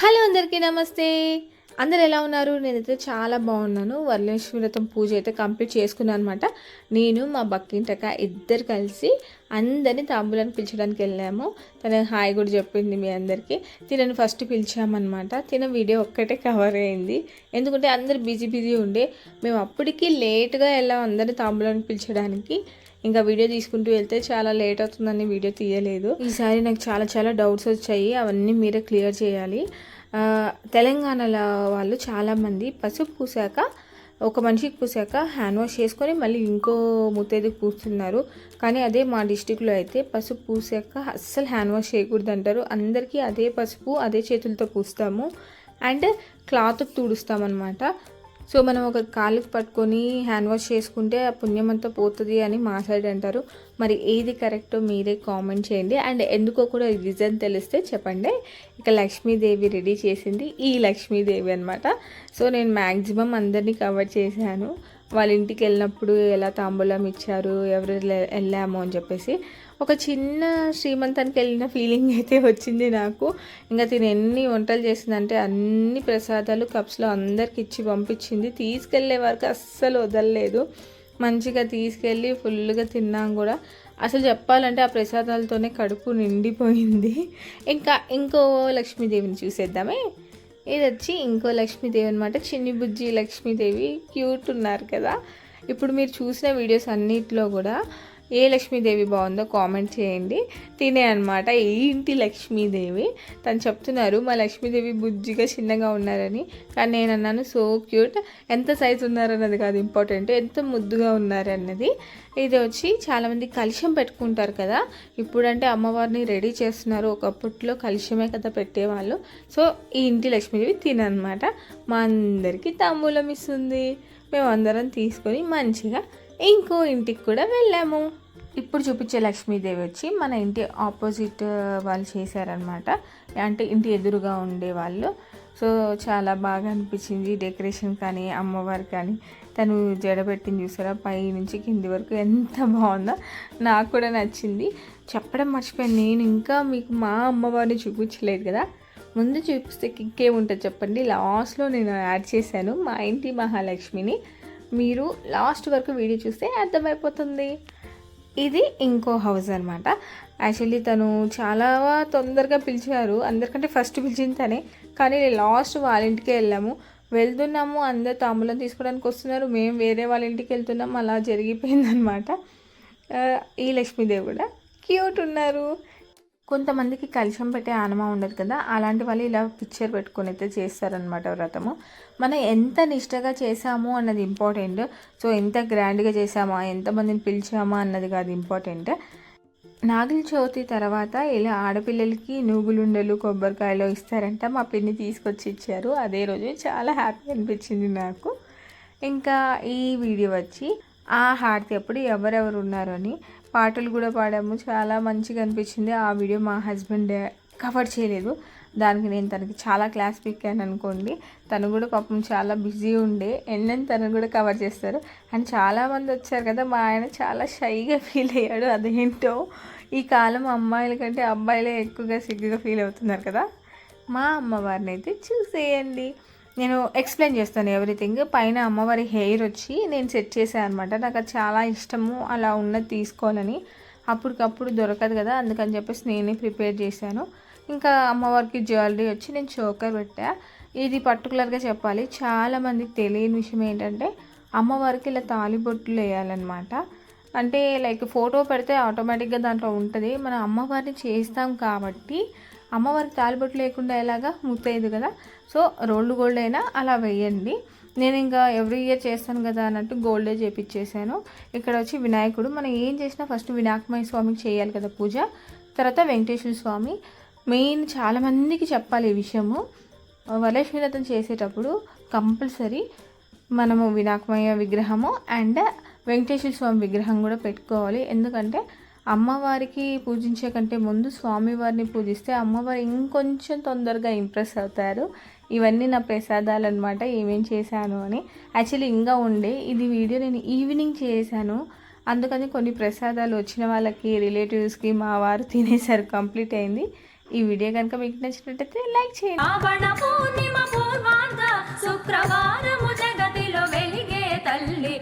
Hello అందరికీ నమస్తే. అందరు ఎలా ఉన్నారు? నేనైతే చాలా బాగున్నాను. వరలక్ష్మి వ్రతం పూజ అయితే కంప్లీట్ చేసుకున్నాను అనమాట నేను మా బక్కింటక ఇద్దరు కలిసి అందరినీ తాంబూలాన్ని పిలిచడానికి వెళ్ళాము. తన హాయ్ కూడా చెప్పింది మీ అందరికీ. తినని ఫస్ట్ పిలిచామన్నమాట. తిన వీడియో ఒక్కటే కవర్ అయింది. ఎందుకంటే అందరు బిజీ బిజీ ఉండే. మేము అప్పటికి లేట్గా వెళ్ళాం అందరినీ తాంబూలాన్ని పిలిచడానికి. ఇంకా వీడియో తీసుకుంటూ వెళ్తే చాలా లేట్ అవుతుందని వీడియో తీయలేదు. ఈసారి నాకు చాలా చాలా డౌట్స్ వచ్చాయి. అవన్నీ మీరే క్లియర్ చేయాలి. తెలంగాణలో వాళ్ళు చాలామంది పసుపు పూసాక ఒక మనిషికి పూసాక హ్యాండ్ వాష్ చేసుకొని మళ్ళీ ఇంకో ముత్తైదుకి పూస్తున్నారు. కానీ అదే మా డిస్టిక్లో అయితే పసుపు పూసాక అస్సలు హ్యాండ్ వాష్ చేయకూడదు అంటారు అందరికీ అదే పసుపు అదే చేతులతో పూస్తాము. అండ్ క్లాత్ తుడుస్తామన్నమాట. సో మనం ఒక కాలుకి పట్టుకొని హ్యాండ్ వాష్ చేసుకుంటే ఆ పుణ్యం అంతా పోతుంది అని మా సైడ్ అంటారు. మరి ఏది కరెక్టో మీరే కామెంట్ చేయండి. అండ్ ఎందుకో కూడా రీజన్ తెలిస్తే చెప్పండి. ఇక లక్ష్మీదేవి రెడీ చేసింది ఈ లక్ష్మీదేవి అనమాట సో నేను మ్యాక్సిమం అందరినీ కవర్ చేశాను. వాళ్ళ ఇంటికి వెళ్ళినప్పుడు ఎలా తాంబూలం ఇచ్చారు ఎవరు వెళ్ళాము అని చెప్పేసి. ఒక చిన్న శ్రీమంతానికి వెళ్ళిన ఫీలింగ్ అయితే వచ్చింది నాకు. ఇంకా తిని ఎన్ని వంటలు చేసిందంటే అన్ని ప్రసాదాలు కప్స్లో అందరికి ఇచ్చి పంపించింది. తీసుకెళ్ళే వరకు అస్సలు వదలలేదు. మంచిగా తీసుకెళ్ళి ఫుల్గా తిన్నాం కూడా. అసలు చెప్పాలంటే ఆ ప్రసాదాలతోనే కడుపు నిండిపోయింది. ఇంకా ఇంకో లక్ష్మీదేవిని చూసేద్దామే. ఇది వచ్చి ఇంకో లక్ష్మీదేవి అనమాట చిన్ని బుజ్జి లక్ష్మీదేవి. క్యూట్ ఉన్నారు కదా. ఇప్పుడు మీరు చూసిన వీడియోస్ అన్నిట్లో కూడా ఏ లక్ష్మీదేవి బాగుందో కామెంట్ చేయండి. తినే అనమాట ఈ ఇంటి లక్ష్మీదేవి. తను చెప్తున్నారు మా లక్ష్మీదేవి బుజ్జిగా చిన్నగా ఉన్నారని. కానీ నేను అన్నాను సో క్యూట్. ఎంత సైజు ఉన్నారన్నది కాదు ఇంపార్టెంట్. ఎంత ముద్దుగా ఉన్నారన్నది. ఇది వచ్చి చాలామంది కలుషం పెట్టుకుంటారు కదా. ఇప్పుడంటే అమ్మవారిని రెడీ చేస్తున్నారు. ఒకప్పట్లో కలుషమే కదా పెట్టేవాళ్ళు. సో ఈ ఇంటి లక్ష్మీదేవి తిననమాట మా అందరికీ తాంబూలం ఇస్తుంది. మేమందరం తీసుకొని మంచిగా ఇంకో ఇంటికి కూడా వెళ్ళాము. ఇప్పుడు చూపించే లక్ష్మీదేవి వచ్చి మన ఇంటి ఆపోజిట్ వాళ్ళు చేశారనమాట అంటే ఇంటి ఎదురుగా ఉండే వాళ్ళు. సో చాలా బాగా అనిపించింది డెకరేషన్ కానీ అమ్మవారు కానీ. తను జడబెట్టింది చూసారా? పై నుంచి కింది వరకు ఎంత బాగుందో నాకు కూడా నచ్చింది. చెప్పడం మర్చిపోయాను. నేను ఇంకా మీకు మా అమ్మవారిని చూపించలేదు కదా. ముందు చూపిస్తే కిక్కే ఉంటుంది చెప్పండి. లాస్ట్లో నేను యాడ్ చేశాను మా ఇంటి మహాలక్ష్మిని. మీరు లాస్ట్ వరకు వీడియో చూస్తే అర్థమైపోతుంది. ఇది ఇంకో హౌస్ అనమాట యాక్చువల్లీ తను చాలా తొందరగా పిలిచారు. అందరికంటే ఫస్ట్ పిలిచింది తనే. కానీ లాస్ట్ వాళ్ళ ఇంటికే వెళ్ళాము. వెళ్తున్నాము అందరు తాంబూలం తీసుకోవడానికి వస్తున్నారు. మేము వేరే వాళ్ళ ఇంటికి వెళ్తున్నాం. అలా జరిగిపోయిందనమాట ఈ లక్ష్మీదేవి కూడా. క్యూట్ ఉన్నారు. కొంతమందికి కలిశం పెట్టే ఆనమ ఉండదు కదా? అలాంటి వాళ్ళు ఇలా పిక్చర్ పెట్టుకొని అయితే చేస్తారనమాట వ్రతము. మనం ఎంత నిష్టగా చేసాము అన్నది ఇంపార్టెంట్. సో ఎంత గ్రాండ్గా చేసామా ఎంతమందిని పిలిచామా అన్నది కాదు ఇంపార్టెంట్. నాగుల చవితి తర్వాత ఇలా ఆడపిల్లలకి నూగులుండలు కొబ్బరికాయలు ఇస్తారంట. మా పిన్ని తీసుకొచ్చి ఇచ్చారు. అదే రోజు చాలా హ్యాపీ అనిపించింది నాకు. ఇంకా ఈ వీడియో వచ్చి ఆ హారతి అప్పుడు ఎవరెవరు ఉన్నారు అని పాటలు కూడా పాడాము. చాలా మంచిగా అనిపించింది. ఆ వీడియో మా హస్బెండ్ కవర్ చేయలేదు. దానికి నేను తనకి చాలా క్లాస్ పిక్కాను అనుకోండి. తను కూడా పాపం చాలా బిజీ ఉండే. ఎన్నెన్ తను కూడా కవర్ చేస్తారు. అండ్ చాలామంది వచ్చారు కదా మా ఆయన చాలా షైగా ఫీల్ అయ్యాడు. అదేంటో? ఈ కాలం అమ్మాయిల కంటే అబ్బాయిలే ఎక్కువగా సిగ్గుగా ఫీల్ అవుతున్నారు కదా. మా అమ్మవారిని అయితే చూసేయండి. నేను ఎక్స్ప్లెయిన్ చేస్తాను ఎవ్రీథింగ్ పైన అమ్మవారి హెయిర్ వచ్చి నేను సెట్ చేశాను అనమాట నాకు అది చాలా ఇష్టము అలా ఉన్నది తీసుకోవాలని. అప్పటికప్పుడు దొరకదు కదా అందుకని చెప్పేసి నేనే ప్రిపేర్ చేశాను. ఇంకా అమ్మవారికి జ్యువెలరీ వచ్చి నేను చోకర్ పెట్టా. ఇది పర్టికులర్గా చెప్పాలి చాలామందికి తెలియని విషయం ఏంటంటే అమ్మవారికి ఇలా తాలిబొట్లు వేయాలన్నమాట. అంటే లైక్ ఫోటో పెడితే ఆటోమేటిక్గా దాంట్లో ఉంటుంది. మనం అమ్మవారిని చేస్తాం కాబట్టి అమ్మవారికి తాలిబొట్టు లేకుండా ఎలాగా ముత్తైదు కదా? సో రోల్డ్ గోల్డ్ అయినా అలా వేయండి. నేను ఇంకా ఎవ్రీ ఇయర్ చేస్తాను కదా అన్నట్టు గోల్డే చేపించేసాను ఇక్కడ వచ్చి వినాయకుడు. మనం ఏం చేసినా ఫస్ట్ వినాయకమయ స్వామికి చేయాలి కదా పూజ. తర్వాత వెంకటేశ్వర స్వామి. మెయిన్ చాలామందికి చెప్పాలి ఈ విషయము. వరలక్ష్మి వ్రతం చేసేటప్పుడు కంపల్సరీ మనము వినాయకమయ విగ్రహము అండ్ వెంకటేశ్వర స్వామి విగ్రహం కూడా పెట్టుకోవాలి. ఎందుకంటే అమ్మవారికి పూజించే కంటే ముందు స్వామివారిని పూజిస్తే అమ్మవారు ఇంకొంచెం తొందరగా ఇంప్రెస్ అవుతారు. ఇవన్నీ నా ప్రసాదాలు అనమాట ఏమేం చేశాను అని. యాక్చువల్లీ ఇంకా ఉండే. ఇది వీడియో నేను ఈవినింగ్ చేశాను. అందుకని కొన్ని ప్రసాదాలు వచ్చిన వాళ్ళకి రిలేటివ్స్కి మా వారు తినేసారు. కంప్లీట్ అయింది. ఈ వీడియో కనుక మీకు నచ్చినట్టయితే లైక్ చేయండి. శుక్రవారము జగతిలో వెలిగే తల్లి.